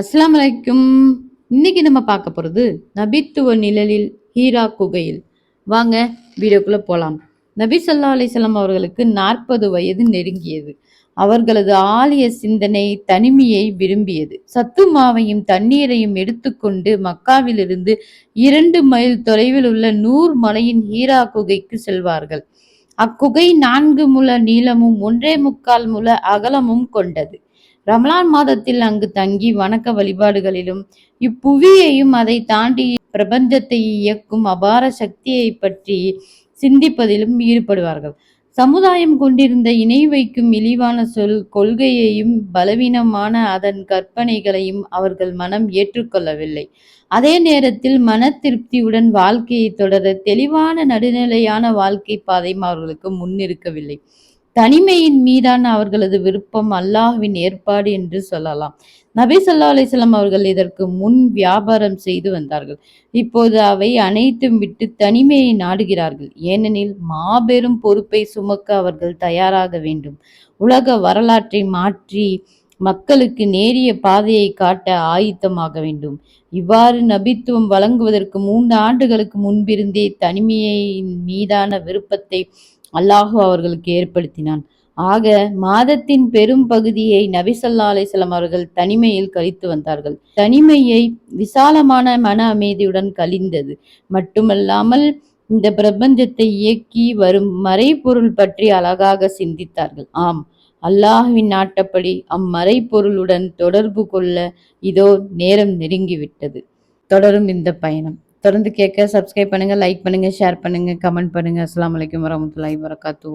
அஸ்லாம் வலைக்கும் இன்னைக்கு நம்ம பார்க்க போகிறது நபித்துவ நிழலில் ஹீரா குகையில். வாங்க வீடியோக்குள்ளே போகலாம் நபி சொல்லா அலிசல்லாம் அவர்களுக்கு நாற்பது வயது நெருங்கியது. அவர்களது ஆலய சிந்தனை தனிமையை விரும்பியது. சத்து மாவையும் தண்ணீரையும் எடுத்துக்கொண்டு மக்காவிலிருந்து இரண்டு மைல் தொலைவில் உள்ள நூர் மலையின் ஹீரா குகைக்கு செல்வார்கள். அக்குகை நான்கு முழ நீளமும் ஒன்றே முக்கால் முழ அகலமும் கொண்டது. ரமலான் மாதத்தில் அங்கு தங்கி வணக்க வழிபாடுகளிலும் இப்புவியையும் அதை தாண்டி பிரபஞ்சத்தை இயக்கும் அபார சக்தியை பற்றி சிந்திப்பதிலும் ஈடுபடுவார்கள். சமுதாயம் கொண்டிருந்த இணை வைக்கும் இழிவான சொல் கொள்கையையும் பலவீனமான அதன் கற்பனைகளையும் அவர்கள் மனம் ஏற்றுக்கொள்ளவில்லை. அதே நேரத்தில் மன திருப்தியுடன் வாழ்க்கையை தொடர தெளிவான நடுநிலையான வாழ்க்கை பாதையும் அவர்களுக்கு முன்னிருக்கவில்லை. தனிமையின் மீதான அவர்களது விருப்பம் அல்லாஹ்வின் ஏற்பாடு என்று சொல்லலாம். நபி சொல்லா அலிஸ்லாம் அவர்கள் இதற்கு முன் வியாபாரம் செய்து வந்தார்கள். இப்போது அவை அனைத்தும் விட்டு தனிமையை நாடுகிறார்கள். ஏனெனில் மாபெரும் பொறுப்பை சுமக்க அவர்கள் தயாராக வேண்டும். உலக வரலாற்றை மாற்றி மக்களுக்கு நேரிய பாதையை காட்ட ஆயத்தமாக வேண்டும். இவ்வாறு நபித்துவம் வழங்குவதற்கு மூன்று ஆண்டுகளுக்கு முன்பிருந்தே தனிமையின் மீதான விருப்பத்தை அல்லாஹு அவர்களுக்கு ஏற்படுத்தினான். ஆக மாதத்தின் பெரும் பகுதியை நபி அலிஸ்லாம் அவர்கள் தனிமையில் கழித்து வந்தார்கள். தனிமையை விசாலமான மன அமைதியுடன் கழிந்தது. மட்டுமல்லாமல் இந்த பிரபஞ்சத்தை இயக்கி வரும் மறைபொருள் பற்றி அழகாக சிந்தித்தார்கள். ஆம் அல்லாஹுவின் நாட்டப்படி அம்மறைப்பொருளுடன் தொடர்பு கொள்ள இதோ நேரம் நெருங்கிவிட்டது. தொடரும் இந்த பயணம். தொடர்ந்து கேட்க சப்ஸ்கிரைப் பண்ணுங்க லைக் பண்ணுங்க ஷேர் பண்ணுங்க கமெண்ட் பண்ணுங்க. அஸ்லாம் வலைக்கம் வரமத்துல்லாஹி வரகாத்தூ